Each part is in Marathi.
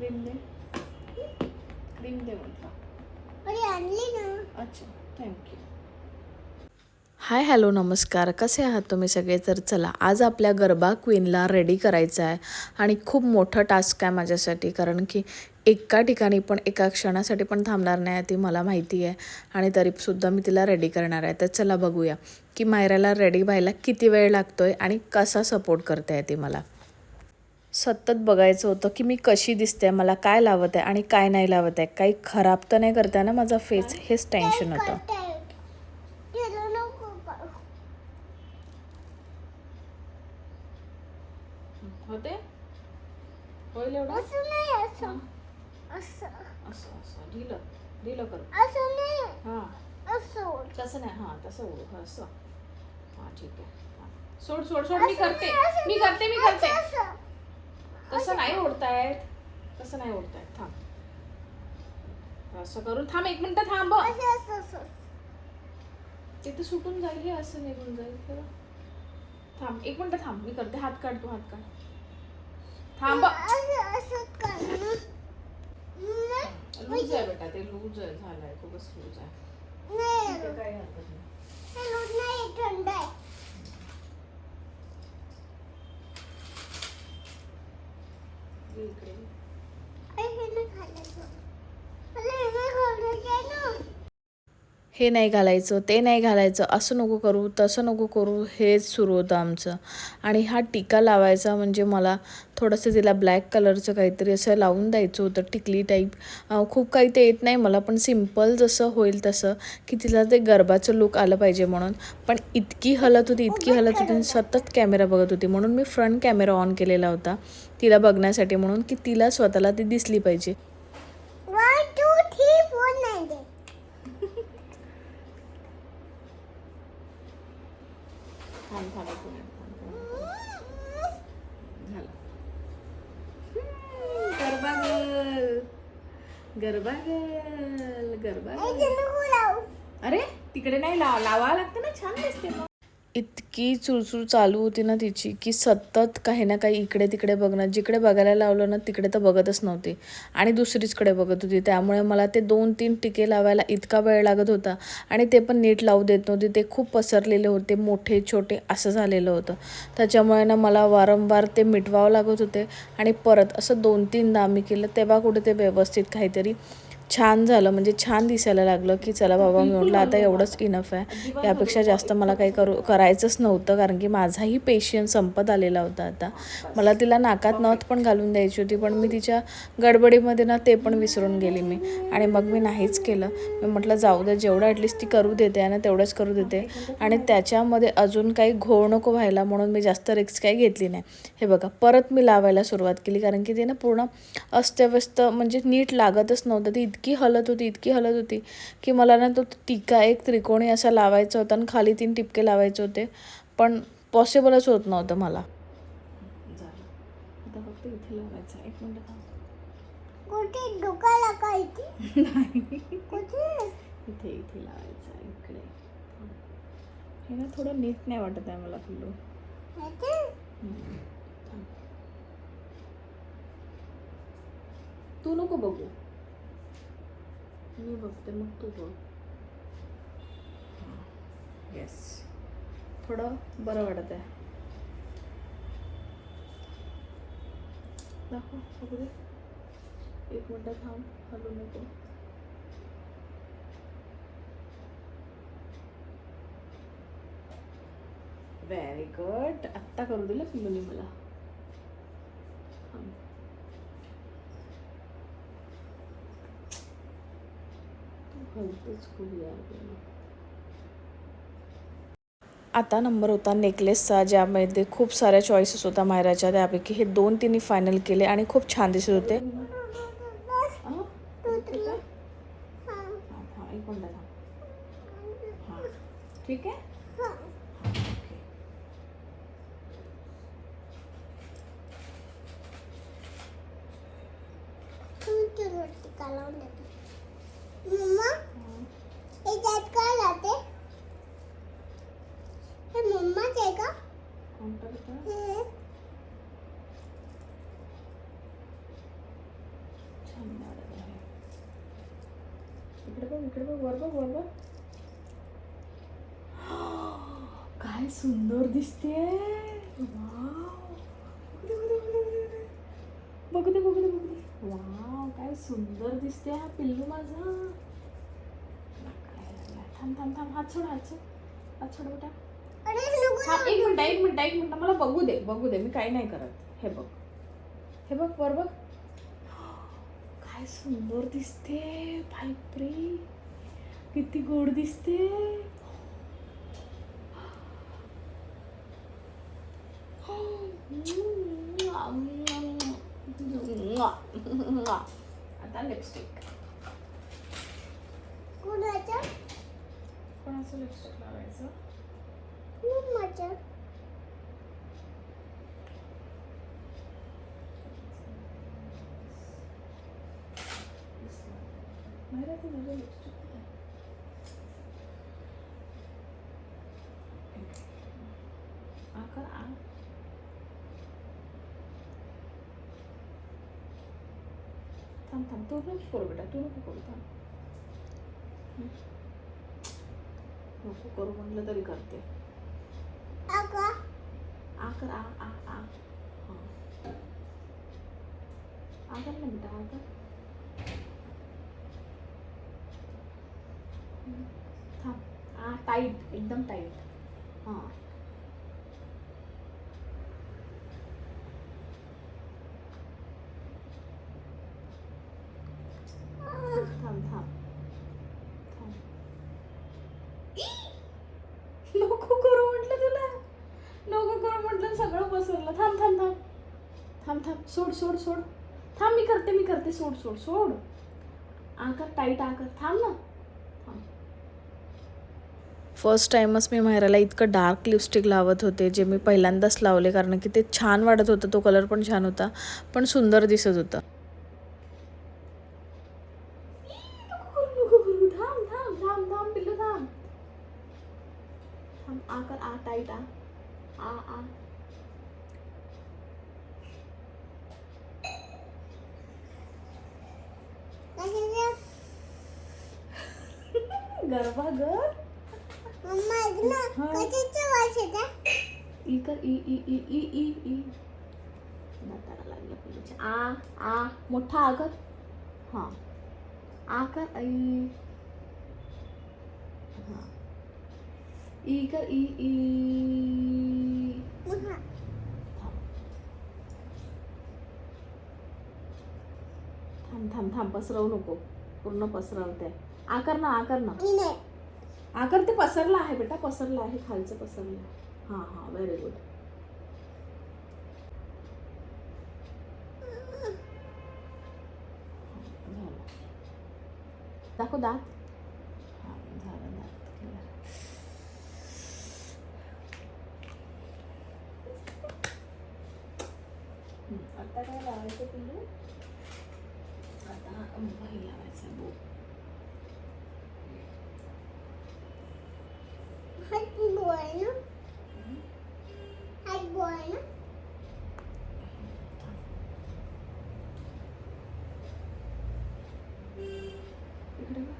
क्रीम दे क्रीम दे म्हटलं अरे आणली ना अच्छा थँक्यू हाय हॅलो नमस्कार. कसे आहात तुम्ही सगळे? तर चला आज आपल्या गरबा क्वीनला रेडी करायचं आहे. आणि खूप मोठं टास्क आहे माझ्यासाठी कारण की एका ठिकाणी पण एका क्षणासाठी पण थांबणार नाही आहे ती मला माहिती आहे. आणि तरीसुद्धा मी तिला रेडी करणार आहे. तर चला बघूया की मायराला रेडी व्हायला किती वेळ लागतो आहे आणि कसा सपोर्ट करते आहे ती मला. सतत बघायचं होतं की मी कशी दिसते मला काय लावत आहे आणि काय नाही लावत आहे काही खराब तर नाही करते ना माझा फेस हेच टेन्शन होतं. त्याला नको का? होते? होईल एवढं? असं नाही असं. असं. असं असं. ढिलं. ढिलं कर. असं नाही. हां. असं तसं नाही. हां तसं ओढ. असं. हां ठीक आहे. हां. सोड सोड सोड. मी करते. मी करते मी करते. तसं नाही ओढतायत. तसं नाही ओढतायत. थांब. असं करून थांब एक मिनिट थांब असं तिथे सुटून जाईल हे असं निघून जाईल खरं थांब एक मिनिट थांब मी करते. हात काढ तू हात काढ. थांब. लूज आहे बेटा ते लूज आहे झालंय खूपच लूज आहे, काही हरकत नाही हे रोज नाही थंड आहे ये इकडे अरे हे नाही घालायचं अरे हे नाही घालायचं आहे ना हे नाही घालायचं ते नाही घालायचं असं नको करू तसं नको करू हेच सुरू होतं आमचं. आणि हा टिका लावायचा म्हणजे मला थोडंसं तिला ब्लॅक कलरचं काहीतरी असं लावून द्यायचं होतं टिकली टाईप खूप काही ते येत नाही मला पण सिंपल जसं होईल तसं की तिला ते गरबाचं लुक आलं पाहिजे म्हणून. पण इतकी हलत होती इतकी हलत होती आणि सतत कॅमेरा बघत होती. म्हणून मी फ्रंट कॅमेरा ऑन केलेला होता तिला बघण्यासाठी म्हणून की तिला स्वतःला ती दिसली पाहिजे. थांब थांब एक मिनिट थांब. झालं. गरबा गर्ल गरबा गर्ल गरबा अरे तिकडे नाही लावा. लावा लागतं ना. छान दिसते मग. इतकी चुळचूळ चालू होती ना तिची की सतत काही ना काही इकडे तिकडे बघणं जिकडे बघायला लावलं ना तिकडे तर बघतच नव्हती. आणि दुसरीचकडे बघत होती. त्यामुळे मला ते दोन तीन टिके लावायला इतका वेळ लागत होता. आणि ते पण नीट लावू देत नव्हती. ते खूप पसरलेले होते मोठे छोटे असं झालेलं होतं. त्याच्यामुळे ना मला वारंवार ते मिटवावं लागत होते. आणि परत असं दोन तीनदा आम्ही केलं तेव्हा कुठे ते व्यवस्थित काहीतरी छान झालं म्हणजे छान दिसायला लागलं की चला बाबा मी म्हटलं आता एवढंच इनफ आहे. यापेक्षा जास्त मला काही करू करायचंच नव्हतं कारण की माझाही पेशन्स संपत आलेला होता आता. मला तिला नाकात नथ पण घालून द्यायची होती पण मी तिच्या गडबडीमध्ये ना ते पण विसरून गेली मी. आणि मग मी नाहीच केलं. मी म्हटलं जाऊ दे जेवढं ॲटलिस्ट ती करू देते आणि तेवढंच करू देते. आणि त्याच्यामध्ये अजून काही घोळ नको व्हायला म्हणून मी जास्त रिक्स काही घेतली नाही. हे बघा परत मी लावायला सुरुवात केली कारण की ते ना पूर्ण अस्तव्यस्त म्हणजे नीट लागतच नव्हतं. ती इतकी हलत होती इतकी हलत होती की मला ना तो टिका एक त्रिकोणी असा लावायचा होता आणि खाली तीन टिपके लावायचे होते. पण पॉसिबलच होत नव्हतं मला. इथे लावायचं. एक मिनिट थांब. कुठे? दुखायला का इथे? लावायचं. इकडे. हे ना थोडं नीट नाही वाटत आहे मला पिल्लू. तू नको बघू. मी बघते मग तू बघ येस थोडं बरं वाटत आहे दाखव बघू दे. एक मिनटं थांब हलू नको. व्हेरी गुड आत्ता करू दिलं पिलूनी मला थांब. तू हलतेच खूप यार पिलू. आता नंबर होता नेकलेसचा ज्यामध्ये खूप साऱ्या चॉईसेस होता मायराच्या त्यापैकी हे दोन तिने फायनल केले आणि खूप छान दिसत होते? ठीक आहे? हा, हा, एक मिनिट थांब. हा. ठीक आहे हा. ओके. तुमची रोटी का लावून देते मम्मा याच्यात काय राहते हे मम्माच आहे का कोणतं होतं? हे छान वाटत आहे इकडे बघ बघ वर काय सुंदर दिसते बघू दे बघू दे बघू दे वाव काय सुंदर दिसते हा पिल्लू माझा. काय? थांब थांब थांब. हात सोड हात सोड. हात सोड बेटा. हा एक मिनिट एक मिनिट एक मिनिट. मला बघू दे बघू दे. मी काही नाही करत. हे बघ. हे बघ वर बघ. काय सुंदर दिसते बापरे किती गोड दिसते. आता लिपस्टिक कुणाच्या कोणाचं लिपस्टिक लावायचं? मम्माच्या माहिती तुझं लिपस्टिक आकार आ थांब थांब तू नको करू बेटा तू नको करू थांब हम्म. नको करू म्हटलं तरी करते आकर आ आ आ आकर ना बेटा आकर. थांब आ टाईट एकदम टाईट हां थांब थांब थांब नको करू म्हटलं तुला नको करू म्हटलं सगळं पसरलं थांब थांब थांब थांब थांब. सोड सोड सोड. थांब मी करते मी करते. सोड सोड सोड. आकर टाईट आकर थांब ना. फर्स्ट टाइमच मी मायराला इतकं डार्क लिपस्टिक लावत होते जे मी पहिल्यांदाच लावले कारण की ते छान वाटत होतं. तो कलर पण छान होता पण सुंदर दिसत होता. आकर आ टाईट आ आ आ कशाच्या गरबा गर मम्मा ऐक ना हा. कशाच्या वास येते ई कर ई ई ई ई ई ई दाताला लागलं पिल्लूच्या आ आ मोठा आ कर. हां. आ कर ऐ हां. ई कर ई ई महा थांब थांब थांब थांब पसरवू नको. पूर्ण पसरवते. आकर ना आकर ना आकर ते पसरलं आहे बेटा पसरलं आहे खालचं पसरलं. आहे हां हां व्हेरी गुड दाखव दात हां झालं दात clear. हं, आता काय लावायचं पिल्लू आता वही लावायचं बो हात बोय ना हात बोय ना इकडे बघ.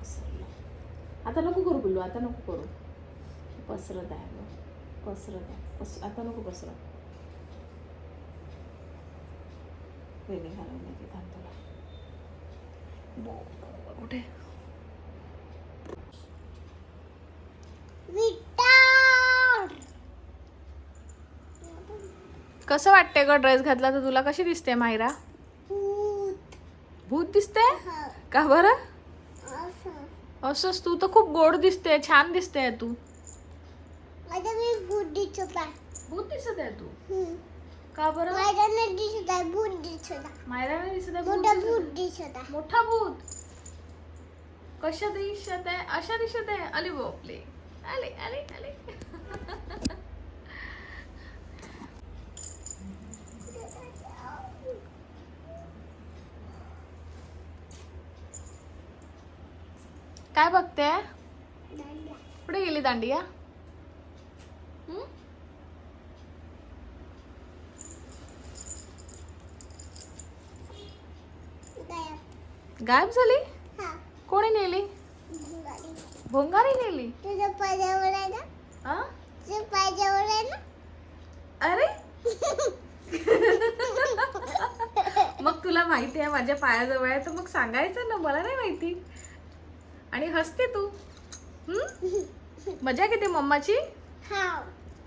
पसरलं. आता नको करू पिल्लू आता नको करू. पसरत आहे पसरत आहे. पस आता नको पसरत. वेगळे घालून देते थांब तुला. बो- बो- कुठे? विटार कसं वाटते ग ड्रेस घातला तर? तुला कशी दिसते मायरा भूत. भूत दिसते? का बरं? असंच तू तर खूप गोड दिसते छान दिसते तू. मी भूत दिसत आहे. भूत दिसत आहे तू? हम्म. का बरं? माझ्या नाही दिसत आहे भूत दिसत आहे. मायरा नाही दिसत आहे भूत मोठा दिसत भूत आहे. दिसत आहे. मोठा भूत. कशा दिसत आहे? अशा दिसत आहे? अली बापले. आले आले आले काय बघते. कुठे गेली दांडिया? गायब झाली? कोणी नेली? भोंगारी नेली. अरे? मग तुला माहिती आहे माझ्या पायाजवळ आहे तर मग सांगायचं ना मला नाही माहिती. आणि हसते तू? हम्म? मजा किती मम्माची? हा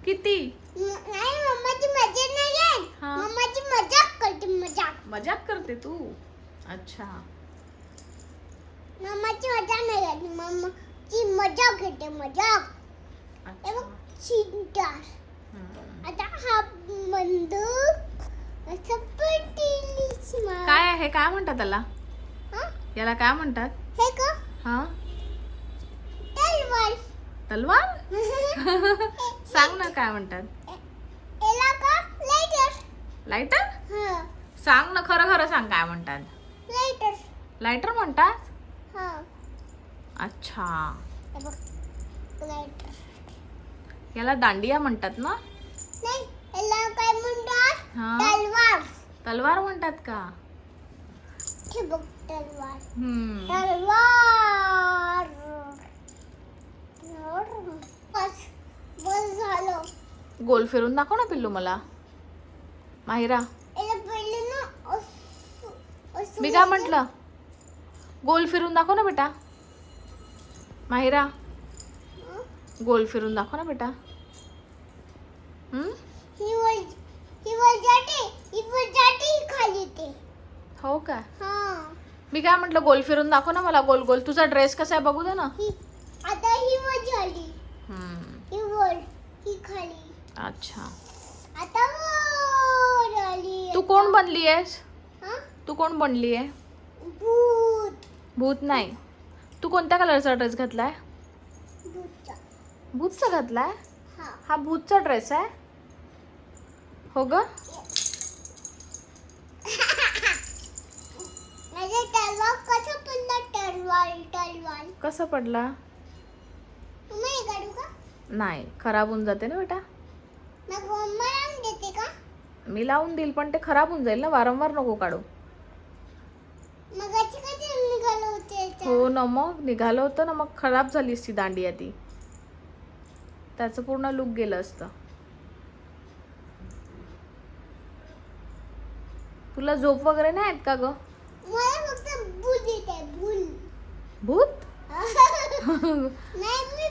किती? म- नाही मम्माची मजा नाही आहे हा. मम्माची मजाक करते मजाक. मजाक करते तू? अच्छा. मम्माची मजा नाही आहे मम्माची मजाक घेते मजाक. हे अच्छा बघ हम्म. आता हा बंदूक असं. काय आहे? काय म्हणतात त्याला? हा? याला काय म्हणतात? हे का? हा? तलवार. तलवार? सांग ना काय म्हणतात. लायटर सांग ना खरं खरं सांग काय म्हणतात. लायटर म्हणतात? हा. अच्छा. याला दांडिया म्हणतात ना? हा. तलवार. तलवार म्हणतात का? तलवार. गोल फिरून दाखव ना पिल्लू मला. माहिरा. मी काय म्हंटल? गोल फिरून दाखव ना बेटा. माहिरा? गोल फिरून दाखव ना बेटा. ही? ही ही ही हो का? हा. मी काय म्हंटल गोल फिरून दाखव ना मला गोल गोल तुझा ड्रेस कसा आहे बघू दे ना. आता ही हम्म. ही वर ही खाली. अच्छा. आता वर आली. तू कोण बनली आहेस? हा? तू कोण बनली आहे? भूत. भूत नाही. तू कोणत्या कलरचा ड्रेस घातलाय? भूतचा. भूतचा घातलाय? हा. हा भूतचा ड्रेस आहे? हो ग? माझा तलवार कसा पडला तलवार तलवार कसा पडला? नाही खराब होऊन जाते ना बेटा. मग मम्मा लावून देते का? मी लावून देईल पण ते खराब होऊन जाईल ना वारंवार नको काढू. मग अशी कशी निघालं होते याच्यात? हो ना मग निघालं होतं ना मग खराब झाली असती दांडिया ती. त्याचं पूर्ण लुक गेलं असतं. तुला झोप वगैरे नाही आहेत का ग? मला फक्त भूत येते भूल भूत? नाही मी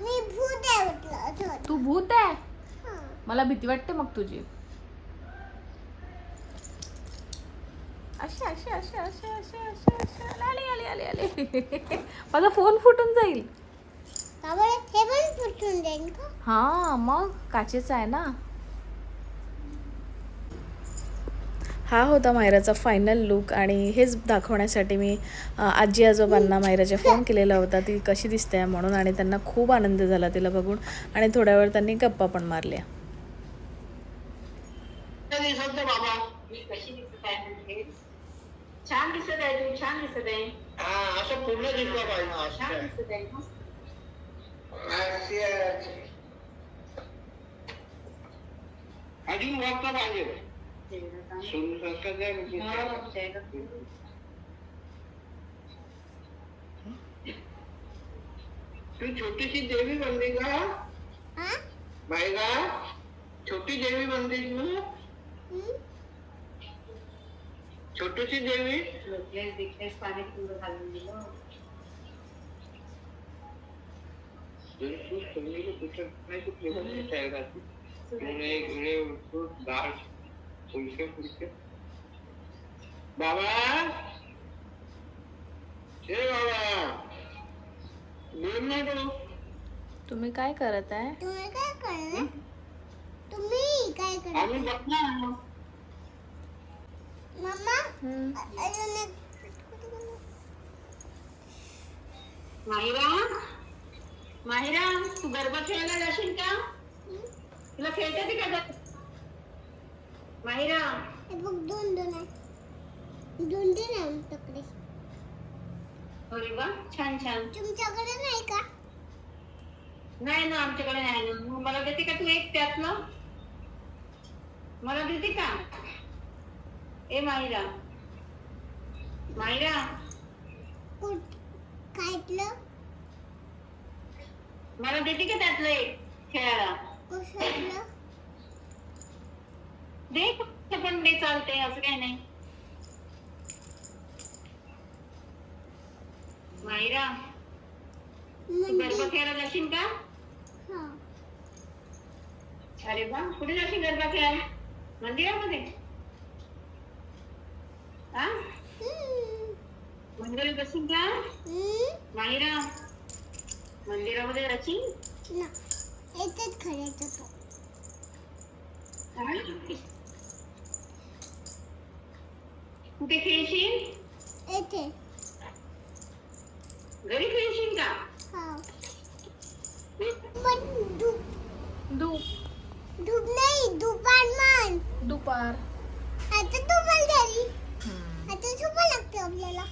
मी भूत आहे म्हटलं असं होतं. तू भूत आहे. मला भीती वाटते मग तुझी. अशी अशी अशी अशी अशी अशी अशी. आली आली आली आली माझा फोन फुटून जाईल. हे पण फुटून जाईल हा मग काचेचा आहे ना. हा होता मायराचा फायनल लुक आणि हेच दाखवण्यासाठी मी आजी आजोबांना मायराच्या फोन केलेला होता. ती कशी दिसते आहे म्हणून आणि त्यांना खूप आनंद झाला तिला बघून आणि थोड्या वेळ त्यांनी गप्पा पण मारल्या. दिसत नाही बाबा. मी कशी दिसत आहे छान दिसत आहे तू छान दिसत आहे. असं पूर्ण दिसलं पाहिजे छान असं दिसत आहे मस्त. अजून वाजता पाहिजे. तू छोटीशी देवी बनली का हा बाई का छोटी देवी बनली तू? छोटीशी देवी. लोटलेस बिकलेस पाणी तुला घालून दिलं तू समजली कुठं नाही कुठली पण शहरात पुणे इकडे तू डाळ फुलके फुलके बाबा! हे बाबा! तू. तुम्ही काय करत आहे तुम्ही काय करणार तुम्ही काय करणार आम्ही बघणार मम्मा अजून एक माहिरा? माहिरा तू गरबा खेळायला जाशील का? तुला खेळता येते का? माहिरा हे बघ दोन दोन आहे दोन दोन आहे आमच्याकडे. अरे वा छान छान. तुमच्याकडे नाही का? नाही ना आमच्याकडे नाही ना मग मला देते का तू एक त्यातलं? मला देते का? ए माहिरा माहिरा कुठ खायतलं मला देते का त्यातलं एक खेळायला? कुठलं दे कुठचं पण दे चालते असं काही नाही. मायरा तू गरबा खेळायला जाशील का? हा. अरे वा कुठे जाशील गरबा खेळायला? मंदिरामध्ये? हा. मंदिरात जाशील का. माहिरा मंदिरामध्ये जाशील? खेळायचं तो कुठे खेळशील? इथे घरी खेळशील का? हा. धूप. धूप. नाही दुपार मान. दुपार. आता दुपार झाली. आता झोपा लागते आपल्याला.